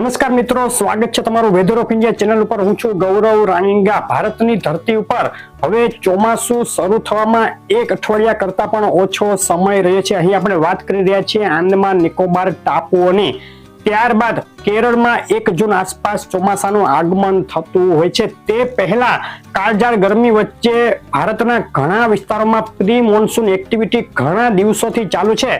નમસ્કાર મિત્રો, સ્વાગત છે તમારું વેધર ઓફ ઇન્ડિયા ચેનલ ઉપર. હું છું ગૌરવ રાણીંગા. ભારતની ધરતી ઉપર હવે ચોમાસું શરૂ થવામાં એક અઠવાડિયા કરતા પણ ઓછો સમય રહ્યો છે. અહીં આપણે વાત કરી રહ્યા છીએ આંદમાન, નિકોબાર ટાપુઓની. ત્યારબાદ કેરળમાં એક જૂન આસપાસ ચોમાસાનું આગમન થતું હોય છે. તે પહેલા કાળઝાળ ગરમી વચ્ચે ભારતના ઘણા વિસ્તારોમાં પ્રી મોન્સૂન એક્ટિવિટી ઘણા દિવસોથી ચાલુ છે.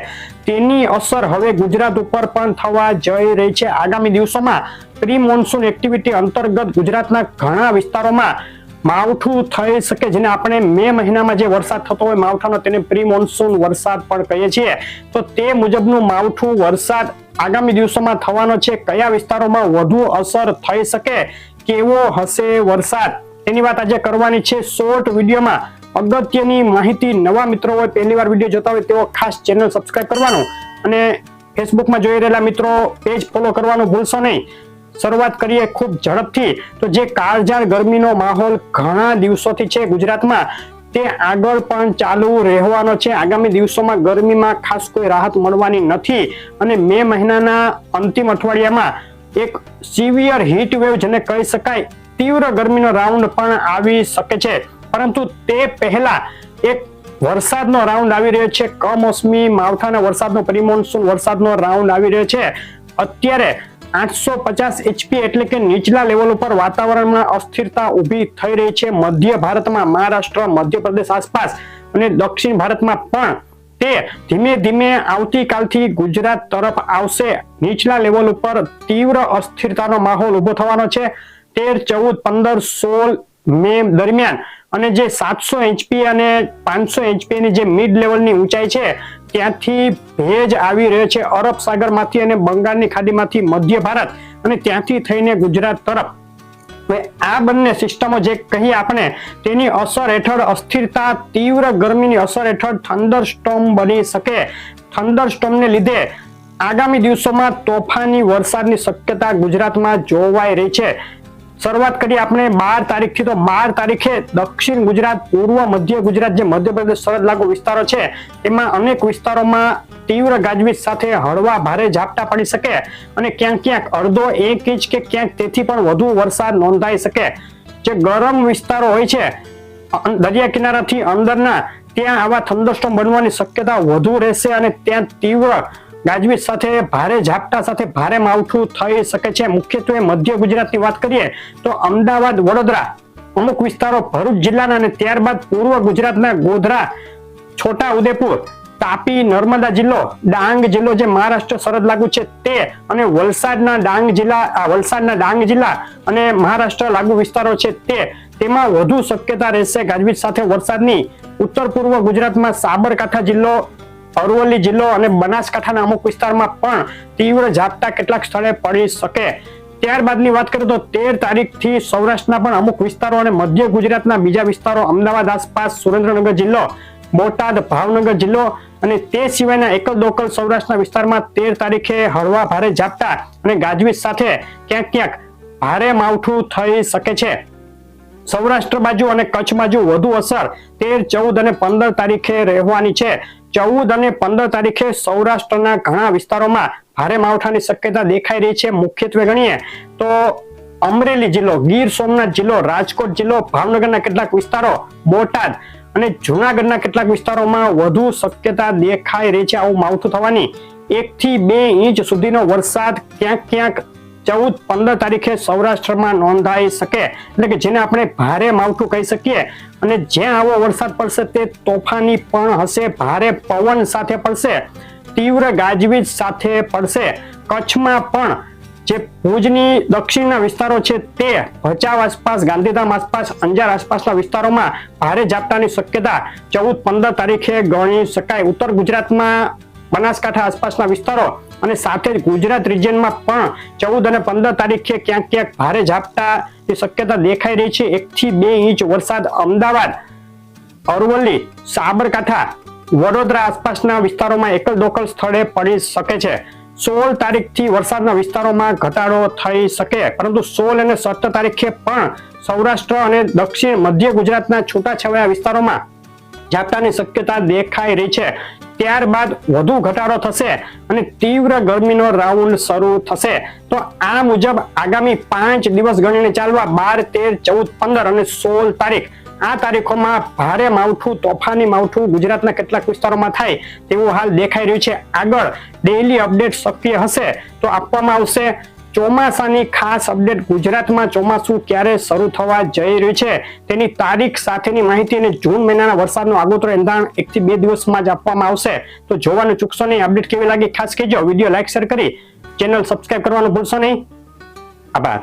તેની અસર હવે ગુજરાત ઉપર પણ થવા જઈ રહી છે. આગામી દિવસોમાં પ્રી મોન્સૂન એક્ટિવિટી અંતર્ગત ગુજરાતના ઘણા વિસ્તારોમાં માવઠું થઈ શકે, જેને આપણે મે મહિનામાં જે વરસાદ થતો હોય માવઠાનો, તેને પ્રી મોન્સૂન વરસાદ પણ કહીએ છીએ. તો તે મુજબનું માવઠું વરસાદ આગામી દિવસોમાં થવાનો છે, કયા વિસ્તારોમાં વધુ અસર થઈ શકે, કેવો હશે વરસાદ? એની વાત આજે કરવાની છે શોર્ટ વિડીયોમાં અગત્યની માહિતી નવા મિત્રો હોય, પહેલી વાર વીડિયો જોતા હોય તેઓ ખાસ ચેનલ સબસ્ક્રાઇબ કરવાનું અને ફેસબુકમાં જોઈ રહેલા મિત્રો પેજ ફોલો કરવાનું ભૂલશો નહીં. શરૂઆત કરીએ ખૂબ ઝડપથી. તો જે કાળઝાળ ગરમીનો માહોલ ઘણા દિવસોથી છે ગુજરાતમાં તે આગળ પણ ચાલુ રહેવાનો છે. આગામી દિવસોમાં ગરમીમાં ખાસ કોઈ રાહત મળવાની નથી અને મે મહિનાના અંતિમ અઠવાડિયામાં એક સિવિયર હીટ વેવ જેને કહી શકાય, તીવ્ર ગરમીનો રાઉન્ડ પણ આવી શકે છે. પરંતુ તે પહેલા એક વરસાદનો રાઉન્ડ આવી રહ્યો છે. કમોસમી માવઠાના વરસાદનો, પ્રિમોન્સૂન વરસાદનો રાઉન્ડ આવી રહ્યો છે. અત્યારે આઠસો પચાસ એચપી એટલે કે નીચલા લેવલ ઉપર વાતાવરણમાં અસ્થિરતા ઊભી થઈ રહી છે. મધ્ય ભારતમાં, મહારાષ્ટ્ર, મધ્યપ્રદેશ આસપાસ અને દક્ષિણ ભારતમાં પણ તે ધીમે ધીમે આવતીકાલથી ગુજરાત તરફ આવશે. નીચલા લેવલ ઉપર તીવ્ર અસ્થિરતાનો માહોલ ઊભો થવાનો છે. તેર, ચૌદ, પંદર, સોળ મે દરમિયાન અને જે સાતસો એચપી અને પાંચસો એચપી ની જે મિડ લેવલની ઊંચાઈ છે ત્યાંથી ભેજ આવી રહ્યો છે અરબ સાગરમાંથી અને બંગાળની ખાડીમાંથી મધ્ય ભારત અને ત્યાંથી થઈને ગુજરાત તરફ. આ બંને સિસ્ટમો જે કહીએ આપણે, તેની અસર હેઠળ અસ્થિરતા, તીવ્ર ગરમીની અસર હેઠળ થંડર સ્ટોમ બની શકે. થંડર સ્ટોમને લીધે આગામી દિવસોમાં તોફાની વરસાદની શક્યતા ગુજરાતમાં જોવાઈ રહી છે. શરૂઆત કરીએ આપણે બાર તારીખથી તો બાર તારીખે દક્ષિણ ગુજરાત, પૂર્વ મધ્ય ગુજરાત જે મધ્યપ્રદેશ સરહદ લાગુ વિસ્તારો છે, એમાં અનેક વિસ્તારોમાં તીવ્ર ગાજવીજ સાથે હળવા ભારે ઝાપટા પડી શકે અને ક્યાંક ક્યાંક અડધો એક ઇંચ કે ક્યાંક તેથી પણ વધુ વરસાદ નોંધાઈ શકે. જે ગરમ વિસ્તારો હોય છે દરિયા કિનારાથી અંદરના, ત્યાં આવા થંડરસ્ટોમ બનવાની શક્યતા વધુ રહેશે અને ત્યાં તીવ્ર ગાજવીજ સાથે ભારે ઝાપટા સાથે ભારે માવઠું થઈ શકે છે. મુખ્યત્વે મધ્ય ગુજરાતની વાત કરીએ તો અમદાવાદ, વડોદરા અમુક વિસ્તારો ભરૂચ જિલ્લાના અને ત્યારબાદ પૂર્વ ગુજરાતના ગોધરા, છોટા ઉદેપુર, તાપી, નર્મદા જિલ્લો, ડાંગ જિલ્લો જે મહારાષ્ટ્ર સરહદ લાગુ છે તે અને વલસાડના ડાંગ જિલ્લા વલસાડના ડાંગ જિલ્લા અને મહારાષ્ટ્ર લાગુ વિસ્તારો છે તે. તેમાં વધુ શક્યતા રહેશે ગાજવીજ સાથે વરસાદની. ઉત્તર પૂર્વ ગુજરાતમાં સાબરકાંઠા જિલ્લો અરવલ્લી જિલ્લો અને બનાસકાંઠાના અમુક વિસ્તારમાં પણ તીવ્ર ઝાપટા કેટલાક સ્થળે પડી શકે. ત્યારબાદની વાત કરીએ તો તેર તારીખથી સૌરાષ્ટ્રના પણ અમુક વિસ્તારો અને મધ્ય ગુજરાતના બીજા વિસ્તારો, અમદાવાદ આસપાસ, સુરેન્દ્રનગર જિલ્લો, બોટાદ, ભાવનગર જિલ્લો અને તે સિવાયના એકલ દોકલ સૌરાષ્ટ્રના વિસ્તારમાં તેર તારીખે હળવા ભારે ઝાપટા અને ગાજવીજ સાથે ક્યાંક ક્યાંક ભારે માવઠું થઈ શકે છે. સૌરાષ્ટ્ર બાજુ અને કચ્છ બાજુ વધુ અસર તેર, ચૌદ અને પંદર તારીખે રહેવાની છે. ચૌદ અને પંદર તારીખે સૌરાષ્ટ્રના ઘણા વિસ્તારોમાં ભારે માવઠાની શક્યતા દેખાઈ રહી છે. મુખ્યત્વે ગણીએ તો અમરેલી જિલ્લો, ગીર સોમનાથ જિલ્લો, રાજકોટ જિલ્લો, ભાવનગરના કેટલાક વિસ્તારો, બોટાદ અને જુનાગઢના કેટલાક વિસ્તારોમાં વધુ શક્યતા દેખાઈ રહી છે. આવું માવઠું થવાની એક થી બે ઇંચ સુધીનો વરસાદ ક્યાંક ક્યાંક ચૌદ, પંદર તારીખે સૌરાષ્ટ્રમાં નોંધાઈ શકે. એટલે કે જેને આપણે ભારે માવઠું કહી શકીએ. અને જ્યાં આવો વરસાદ પડશે તે તોફાની પણ હશે. ભારે પવન સાથે પડશે. તીવ્ર ગાજવીજ સાથે પડશે. કચ્છમાં પણ જે ભુજની દક્ષિણના વિસ્તારો છે તે ભચાઉ આસપાસ, ગાંધીધામ આસપાસ, અંજાર આસપાસના વિસ્તારોમાં ભારે ઝાપટાની શક્યતા. ચૌદ, પંદર તારીખે ગણી શકાય. ઉત્તર ગુજરાતમાં બનાસકાંઠા આસપાસના વિસ્તારો અને સાથે જ ગુજરાત રિજિયનમાં પણ ચૌદ અને પંદર તારીખે ક્યાંક ક્યાંક ભારે ઝાપટાની શક્યતા દેખાઈ રહી છે. એકથી બે ઇંચ વરસાદ અમદાવાદ, અરવલ્લી, સાબરકાંઠા, વડોદરા આસપાસના વિસ્તારોમાં એકલ દોકલ સ્થળે પડી શકે છે. સોળ તારીખથી વરસાદના વિસ્તારોમાં ઘટાડો થઈ શકે, પરંતુ સોળ અને સત્તર તારીખે પણ સૌરાષ્ટ્ર અને દક્ષિણ મધ્ય ગુજરાતના છૂટાછવાયા વિસ્તારોમાં ઝાપટાની શક્યતા દેખાઈ રહી છે. ત્યારબાદ વધુ ઘટાડો થશે અને તીવ્ર ગરમીનો રાઉન્ડ શરૂ થશે. તો આ મુજબ આગામી પાંચ દિવસ ગણીને ચાલવા બાર, તેર, ચૌદ, પંદર અને સોળ તારીખ. આ તારીખોમાં ભારે માવઠું, તોફાની માવઠું ગુજરાતના કેટલાક વિસ્તારોમાં થાય તેવું હાલ દેખાઈ રહ્યું છે. આગળ ડેઇલી અપડેટ સક્રિય હશે તો આપવામાં આવશે. ચોમાસાની ખાસ અપડેટ ગુજરાતમાં ચોમાસું ક્યારે શરૂ થવા જઈ રહ્યું છે તેની તારીખ સાથેની માહિતી અને જૂન મહિનાના વરસાદનું આગોતરો એંધાણ એકથી બે દિવસમાં જ આપવામાં આવશે. તો જોવાનું ચૂકશો નહીં. અપડેટ કેવી લાગી ખાસ કહેજો. વીડિયો લાઇક શેર કરી ચેનલ સબસ્ક્રાઇબ કરવાનું ભૂલશો નહીં. આભાર.